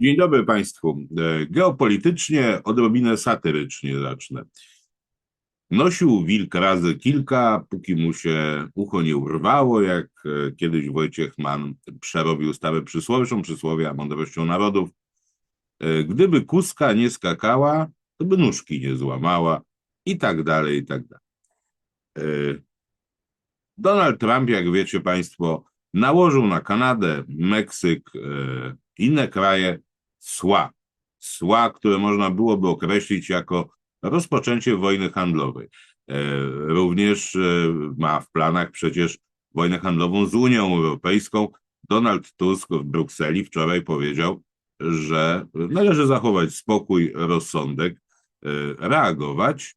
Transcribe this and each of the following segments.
Dzień dobry Państwu. E, Geopolitycznie, odrobinę satyrycznie zacznę. Nosił wilk razy kilka, póki mu się ucho nie urwało, jak e, kiedyś Wojciech Mann przerobił stare przysłowie, przysłowia mądrością narodów. E, Gdyby kuska nie skakała, to by nóżki nie złamała i tak dalej, i tak dalej. Donald Trump, jak wiecie Państwo, nałożył na Kanadę, Meksyk, inne kraje cła. Cła, które można byłoby określić jako rozpoczęcie wojny handlowej. E, Również e, ma w planach przecież wojnę handlową z Unią Europejską. Donald Tusk w Brukseli wczoraj powiedział, że należy zachować spokój, rozsądek, e, reagować.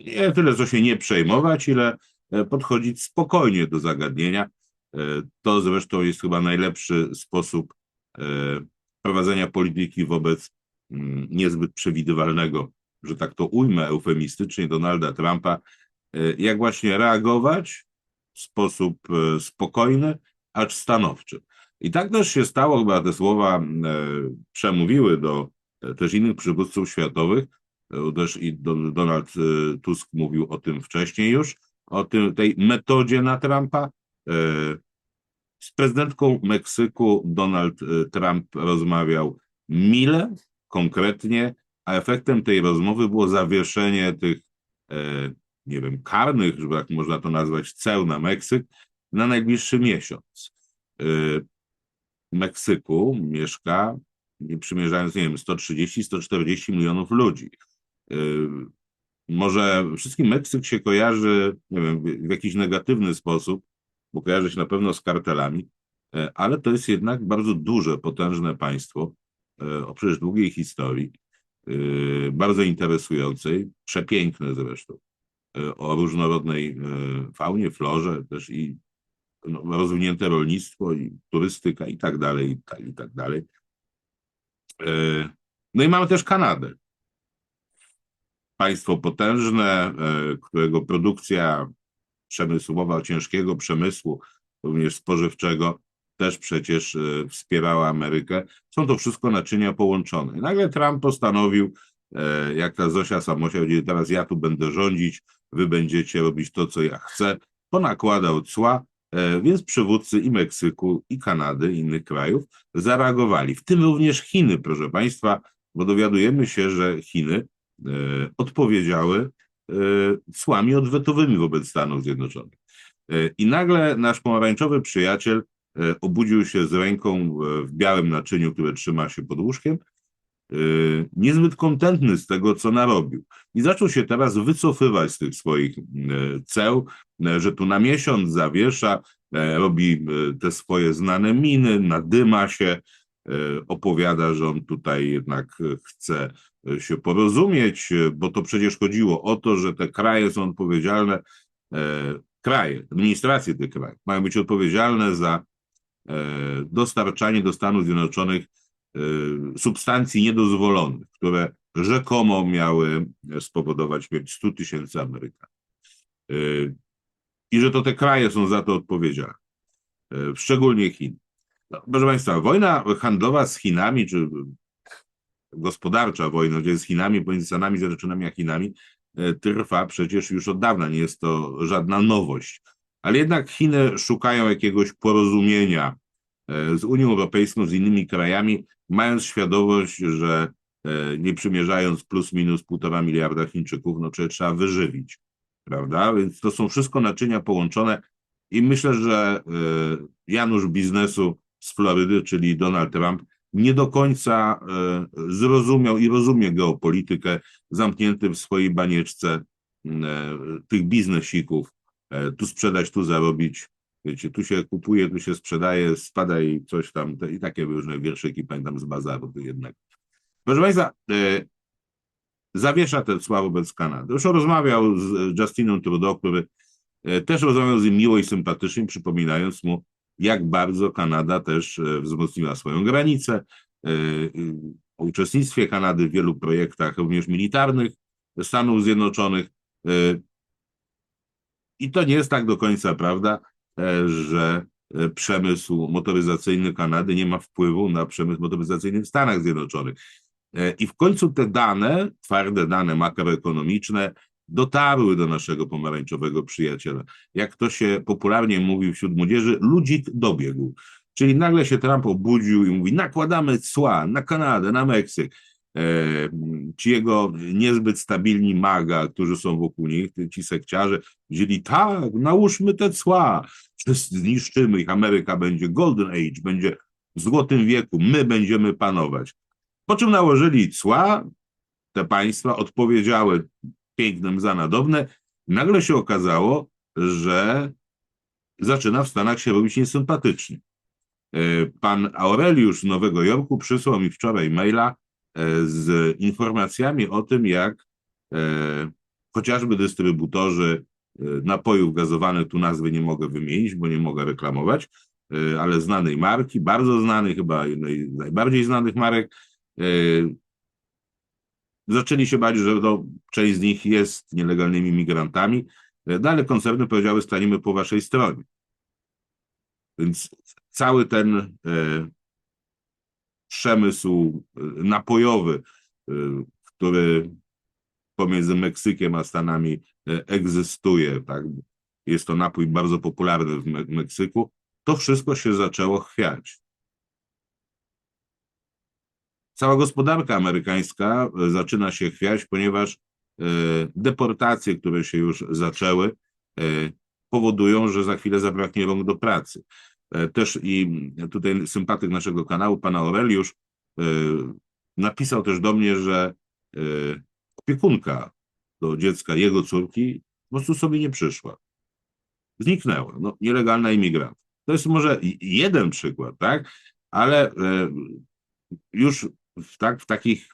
Nie tyle, co się nie przejmować, ile podchodzić spokojnie do zagadnienia. To zresztą jest chyba najlepszy sposób prowadzenia polityki wobec mm, niezbyt przewidywalnego, że tak to ujmę eufemistycznie, Donalda Trumpa, e, jak właśnie reagować w sposób e, spokojny, acz stanowczy. I tak też się stało, chyba te słowa e, przemówiły do e, też innych przywódców światowych, e, też i Don- Donald e, Tusk mówił o tym wcześniej już, o tym, tej metodzie na Trumpa. Z prezydentką Meksyku Donald e, Trump rozmawiał mile, konkretnie, a efektem tej rozmowy było zawieszenie tych, e, nie wiem, karnych, że tak można to nazwać, ceł na Meksyk na najbliższy miesiąc. E, W Meksyku mieszka, przymierzając, nie wiem, 130-140 milionów ludzi. E, Może wszystkim Meksyk się kojarzy, nie wiem, w jakiś negatywny sposób, bo kojarzy się na pewno z kartelami, e, ale to jest jednak bardzo duże, potężne państwo e, o przecież długiej historii, e, bardzo interesującej, przepiękne zresztą, o różnorodnej faunie, florze, też i no, rozwinięte rolnictwo i turystyka i tak dalej, i tak, i tak dalej. No i mamy też Kanadę. Państwo potężne, którego produkcja przemysłowa, ciężkiego przemysłu, również spożywczego, też przecież e, wspierała Amerykę. Są to wszystko naczynia połączone. I nagle Trump postanowił, e, jak ta Zosia Samosia, powiedział, teraz ja tu będę rządzić, wy będziecie robić to, co ja chcę. Ponakładał cła, e, więc przywódcy i Meksyku, i Kanady, i innych krajów zareagowali. W tym również Chiny, proszę Państwa, bo dowiadujemy się, że Chiny odpowiedziały cłami odwetowymi wobec Stanów Zjednoczonych. E, I nagle nasz pomarańczowy przyjaciel e, obudził się z ręką w białym naczyniu, które trzyma się pod łóżkiem, niezbyt kontentny z tego, co narobił. I zaczął się teraz wycofywać z tych swoich ceł, że tu na miesiąc zawiesza, robi te swoje znane miny, nadyma się, opowiada, że on tutaj jednak chce się porozumieć, e, bo to przecież chodziło o to, że te kraje są odpowiedzialne, e, kraje, administracje tych krajów mają być odpowiedzialne za e, dostarczanie do Stanów Zjednoczonych substancji niedozwolonych, które rzekomo miały spowodować śmierć 100 tysięcy Amerykanów. I że to te kraje są za to odpowiedzialne, szczególnie Chiny. No, proszę Państwa, wojna handlowa z Chinami, czy gospodarcza wojna gdzie z Chinami, pomiędzy Stanami Zjednoczonymi a Chinami, e, trwa przecież już od dawna, nie jest to żadna nowość. Ale jednak Chiny szukają jakiegoś porozumienia e, z Unią Europejską, z innymi krajami, mając świadomość, że e, nie przymierzając plus minus półtora miliarda Chińczyków, no trzeba wyżywić, prawda? Więc to są wszystko naczynia połączone i myślę, że Janusz biznesu z Florydy, czyli Donald Trump, nie do końca e, zrozumiał i rozumie geopolitykę, zamknięty w swojej banieczce e, tych biznesików, e, tu sprzedać, tu zarobić, wiecie, tu się kupuje, tu się sprzedaje, spada i coś tam, i takie różne wierszyki, pamiętam z bazaru jednak. Proszę Państwa, zawiesza te cła wobec Kanady. Już rozmawiał z Justiną Trudeau, który też rozmawiał z nim miło i sympatycznie, przypominając mu, jak bardzo Kanada też e, wzmocniła swoją granicę, e, o uczestnictwie Kanady w wielu projektach, również militarnych Stanów Zjednoczonych. E, I to nie jest tak do końca prawda, e, że e, przemysł motoryzacyjny Kanady nie ma wpływu na przemysł motoryzacyjny w Stanach Zjednoczonych. E, I w końcu te dane, twarde dane makroekonomiczne, dotarły do naszego pomarańczowego przyjaciela. Jak to się popularnie mówi wśród młodzieży, ludzik dobiegł. Czyli nagle się Trump obudził i mówi: nakładamy cła na Kanadę, na Meksyk. E, ci jego niezbyt stabilni maga, którzy są wokół nich, ci sekciarze, wzięli tak, nałóżmy te cła, zniszczymy ich, Ameryka będzie golden age, będzie w złotym wieku, my będziemy panować. Po czym nałożyli cła, te państwa odpowiedziały pięknym za nadobne, nagle się okazało, że zaczyna w Stanach się robić niesympatycznie. E, pan Aureliusz z Nowego Jorku przysłał mi wczoraj maila e, z informacjami o tym, jak e, chociażby dystrybutorzy napojów gazowanych, tu nazwy nie mogę wymienić, bo nie mogę reklamować, ale znanej marki, bardzo znanej, chyba jednej z najbardziej znanych marek, zaczęli się bać, że część z nich jest nielegalnymi migrantami, no, ale koncerny powiedziały, staniemy po waszej stronie. Więc cały ten e, przemysł e, napojowy, e, który pomiędzy Meksykiem a Stanami egzystuje, tak? jest to napój bardzo popularny w Meksyku, to wszystko się zaczęło chwiać. Cała gospodarka amerykańska zaczyna się chwiać, ponieważ deportacje, które się już zaczęły, powodują, że za chwilę zabraknie rąk do pracy. E, też i tutaj sympatyk naszego kanału, pan Aureliusz, e, napisał też do mnie, że e, opiekunka do dziecka jego córki po prostu sobie nie przyszła. Zniknęła. No, nielegalna imigrant. To jest może jeden przykład, tak? Ale już w, tak, w takich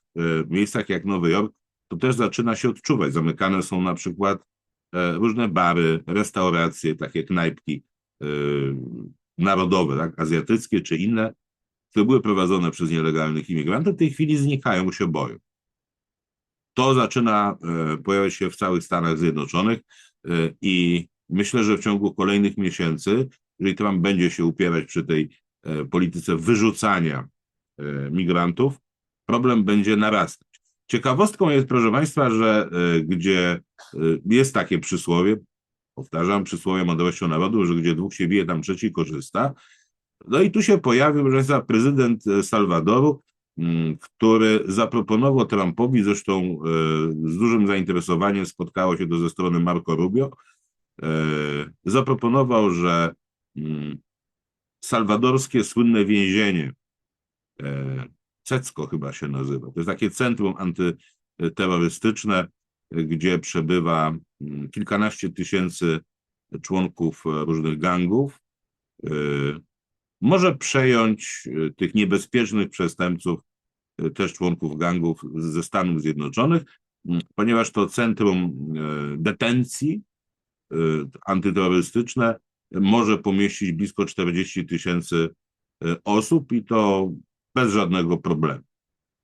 miejscach jak Nowy Jork to też zaczyna się odczuwać. Zamykane są na przykład różne bary, restauracje, takie knajpki narodowe, tak, azjatyckie czy inne, które były prowadzone przez nielegalnych imigrantów, w tej chwili znikają, bo się boją. To zaczyna e, pojawiać się w całych Stanach Zjednoczonych e, i myślę, że w ciągu kolejnych miesięcy, jeżeli Trump będzie się upierać przy tej e, polityce wyrzucania migrantów, problem będzie narastać. Ciekawostką jest, proszę Państwa, że gdzie jest takie przysłowie, powtarzam, przysłowie mądrością narodu, że gdzie dwóch się bije, tam trzeci korzysta. No i tu się pojawił, Państwa, prezydent Salwadoru, mm, który zaproponował Trumpowi, zresztą e, z dużym zainteresowaniem spotkało się to ze strony Marco Rubio, e, zaproponował, że mm, salwadorskie słynne więzienie, e, Cecko chyba się nazywa, to jest takie centrum antyterrorystyczne, gdzie przebywa mm, kilkanaście tysięcy członków e, różnych gangów, e, może przejąć e, tych niebezpiecznych przestępców, też członków gangów ze Stanów Zjednoczonych, ponieważ to centrum detencji antyterrorystyczne może pomieścić blisko 40 tysięcy osób i to bez żadnego problemu.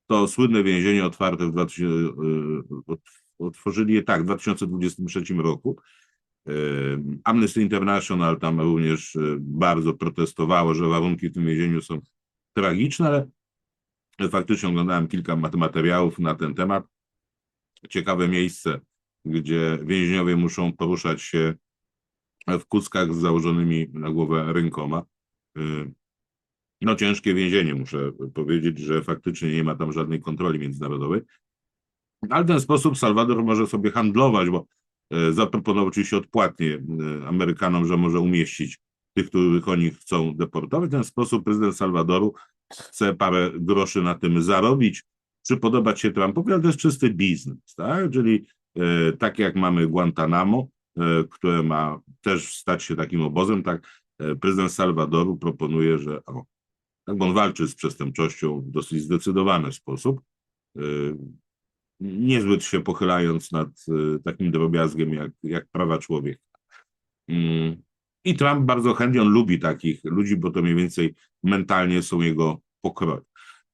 To słynne więzienie otwarte w 2000, otworzyli je tak w 2023 roku. Amnesty International tam również e, bardzo protestowało, że warunki w tym więzieniu są tragiczne, ale faktycznie oglądałem kilka materiałów na ten temat. Ciekawe miejsce, gdzie więźniowie muszą poruszać się w kuckach z założonymi na głowę rękoma. No ciężkie więzienie, muszę powiedzieć, że faktycznie nie ma tam żadnej kontroli międzynarodowej. Ale w ten sposób Salwador może sobie handlować, bo e, zaproponował oczywiście odpłatnie e, Amerykanom, że może umieścić tych, których oni chcą deportować. W ten sposób prezydent Salwadoru chce parę groszy na tym zarobić. Czy podobać się Trumpowi, ale to jest czysty biznes, tak? Czyli e, tak jak mamy Guantanamo, e, które ma też stać się takim obozem, tak e, prezydent Salwadoru proponuje, że o, tak on walczy z przestępczością w dosyć zdecydowany sposób. E, niezbyt się pochylając nad y, takim drobiazgiem jak, jak prawa człowieka. Mm. I Trump bardzo chętnie, on lubi takich ludzi, bo to mniej więcej mentalnie są jego pokroje.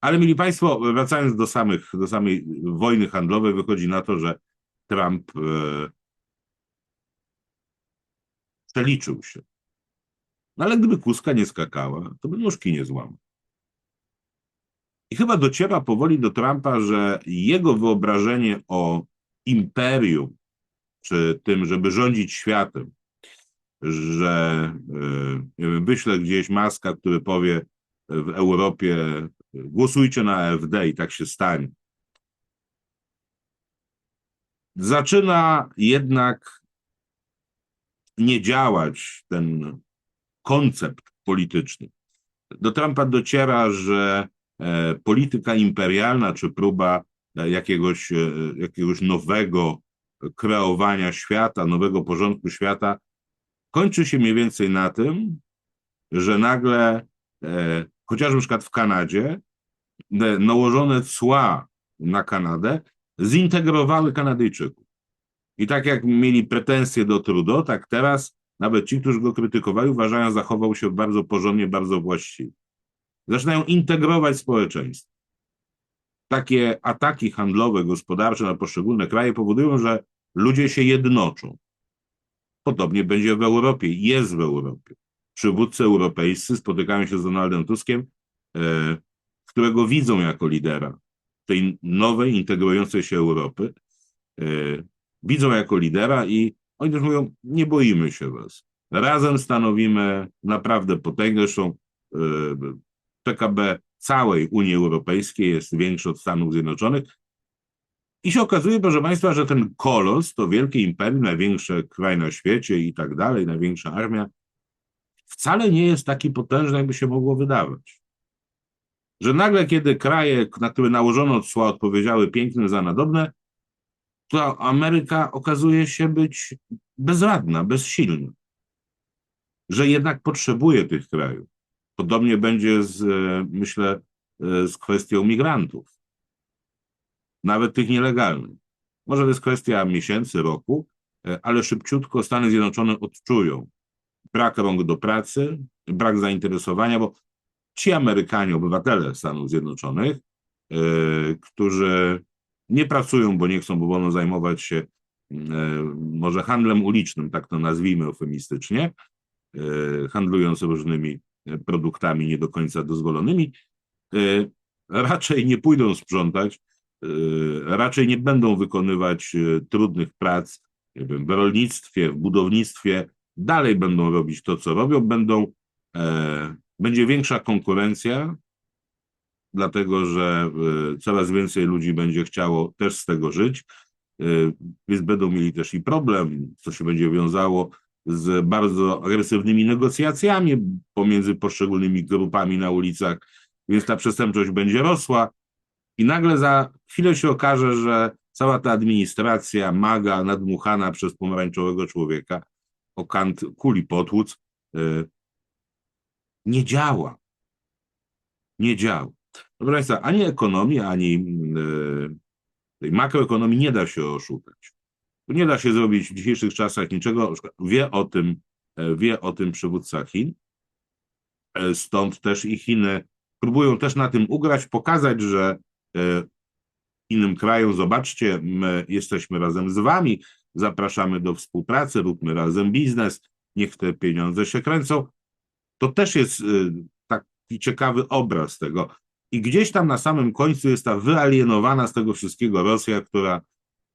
Ale mieli Państwo, wracając do, samych, do samej wojny handlowej, wychodzi na to, że Trump przeliczył się. No ale gdyby kuska nie skakała, to by nóżki nie złamał. I chyba dociera powoli do Trumpa, że jego wyobrażenie o imperium, czy tym, żeby rządzić światem, że yy, wyślę gdzieś maska, który powie w Europie głosujcie na AfD i tak się stanie. Zaczyna jednak nie działać ten koncept polityczny. Do Trumpa dociera, że e, polityka imperialna czy próba e, jakiegoś, e, jakiegoś nowego kreowania świata, nowego porządku świata kończy się mniej więcej na tym, że nagle, chociażby na przykład w Kanadzie, nałożone cła na Kanadę zintegrowały Kanadyjczyków. I tak jak mieli pretensje do Trudeau, tak teraz nawet ci, którzy go krytykowali, uważają, zachował się bardzo porządnie, bardzo właściwie. Zaczynają integrować społeczeństwo. Takie ataki handlowe, gospodarcze na poszczególne kraje powodują, że ludzie się jednoczą. Podobnie będzie w Europie, jest w Europie. Przywódcy europejscy spotykają się z Donaldem Tuskiem, e, którego widzą jako lidera tej nowej, integrującej się Europy. E, widzą jako lidera i oni też mówią, nie boimy się was. Razem stanowimy naprawdę potęgę, zresztą PKB całej Unii Europejskiej jest większy od Stanów Zjednoczonych. I się okazuje, proszę Państwa, że ten kolos, to wielkie imperium, największy kraj na świecie i tak dalej, największa armia, wcale nie jest taki potężny, jakby się mogło wydawać. Że nagle, kiedy kraje, na które nałożono cła, odpowiedziały pięknym za nadobne, to Ameryka okazuje się być bezradna, bezsilna. Że jednak potrzebuje tych krajów. Podobnie będzie z, myślę, z kwestią migrantów. Nawet tych nielegalnych. Może to jest kwestia miesięcy, roku, ale szybciutko Stany Zjednoczone odczują brak rąk do pracy, brak zainteresowania, bo ci Amerykanie, obywatele Stanów Zjednoczonych, którzy nie pracują, bo nie chcą, bo wolno zajmować się yy, może handlem ulicznym, tak to nazwijmy eufemistycznie, yy, handlując różnymi produktami nie do końca dozwolonymi, raczej nie pójdą sprzątać, raczej nie będą wykonywać trudnych prac wiem, w rolnictwie, w budownictwie, dalej będą robić to, co robią, będą, będzie większa konkurencja, dlatego że y, coraz więcej ludzi będzie chciało też z tego żyć, y, więc będą mieli też i problem, co się będzie wiązało z bardzo agresywnymi negocjacjami pomiędzy poszczególnymi grupami na ulicach, więc ta przestępczość będzie rosła i nagle za chwilę się okaże, że cała ta administracja maga nadmuchana przez pomarańczowego człowieka o kant kuli potłuc y, nie działa. Nie działa. Proszę Państwa, ani ekonomii, ani yy, tej makroekonomii nie da się oszukać. Nie da się zrobić w dzisiejszych czasach niczego. Wie o tym, e, wie o tym przywódca Chin. E, stąd też i Chiny próbują też na tym ugrać, pokazać, że innym krajom, zobaczcie, my jesteśmy razem z wami, zapraszamy do współpracy, róbmy razem biznes, niech te pieniądze się kręcą. To też jest taki ciekawy obraz tego. I gdzieś tam na samym końcu jest ta wyalienowana z tego wszystkiego Rosja, która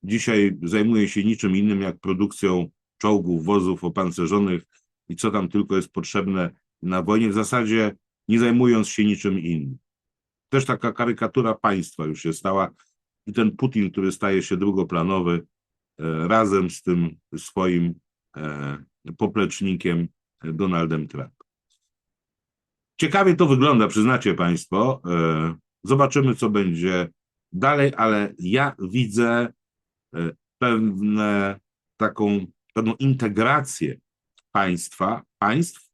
dzisiaj zajmuje się niczym innym jak produkcją czołgów, wozów opancerzonych i co tam tylko jest potrzebne na wojnie, w zasadzie nie zajmując się niczym innym. Też taka karykatura państwa już się stała i ten Putin, który staje się drugoplanowy, e, razem z tym swoim e, poplecznikiem Donaldem Trump. Ciekawie to wygląda, przyznacie Państwo. E, zobaczymy, co będzie dalej, ale ja widzę e, pewne taką, pewną integrację państwa, państw,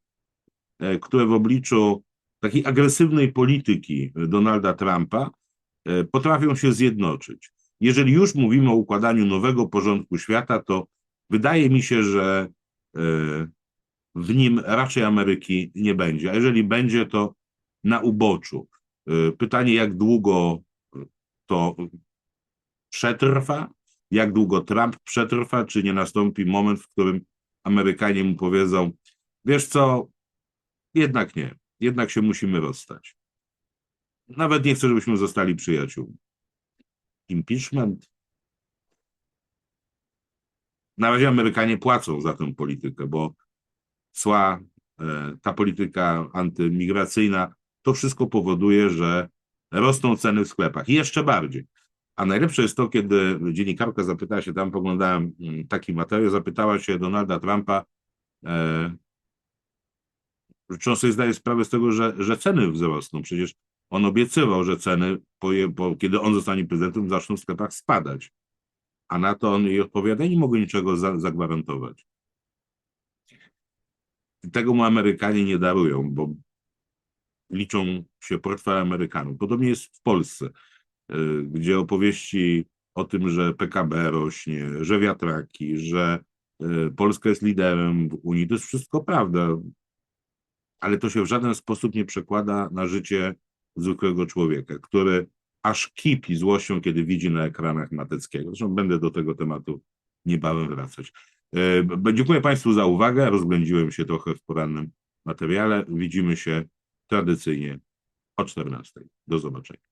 e, które w obliczu takiej agresywnej polityki Donalda Trumpa potrafią się zjednoczyć. Jeżeli już mówimy o układaniu nowego porządku świata, to wydaje mi się, że w nim raczej Ameryki nie będzie. A jeżeli będzie, to na uboczu. Y, pytanie, jak długo to przetrwa, jak długo Trump przetrwa, czy nie nastąpi moment, w którym Amerykanie mu powiedzą, wiesz co, Jednak nie. Jednak się musimy rozstać. Nawet nie chcę, żebyśmy zostali przyjaciółmi. Impeachment. Na razie Amerykanie płacą za tę politykę, bo cła, e, ta polityka antymigracyjna, to wszystko powoduje, że rosną ceny w sklepach i jeszcze bardziej. A najlepsze jest to, kiedy dziennikarka zapytała się, tam poglądałem mm, taki materiał, zapytała się Donalda Trumpa, e, czy on sobie zdaje sprawę z tego, że, że ceny wzrosną. Przecież on obiecywał, że ceny, po, po, kiedy on zostanie prezydentem, zaczną w sklepach spadać. A na to on jej odpowiada, nie mogę niczego za, zagwarantować. Tego mu Amerykanie nie darują, bo liczą się portfele Amerykanów. Podobnie jest w Polsce, y, gdzie opowieści o tym, że PKB rośnie, że wiatraki, że y, Polska jest liderem w Unii, to jest wszystko prawda, ale to się w żaden sposób nie przekłada na życie zwykłego człowieka, który aż kipi złością, kiedy widzi na ekranach Mateckiego. Zresztą będę do tego tematu niebawem wracać. E, Dziękuję Państwu za uwagę. Rozględziłem się trochę w porannym materiale. Widzimy się tradycyjnie o 14. Do zobaczenia.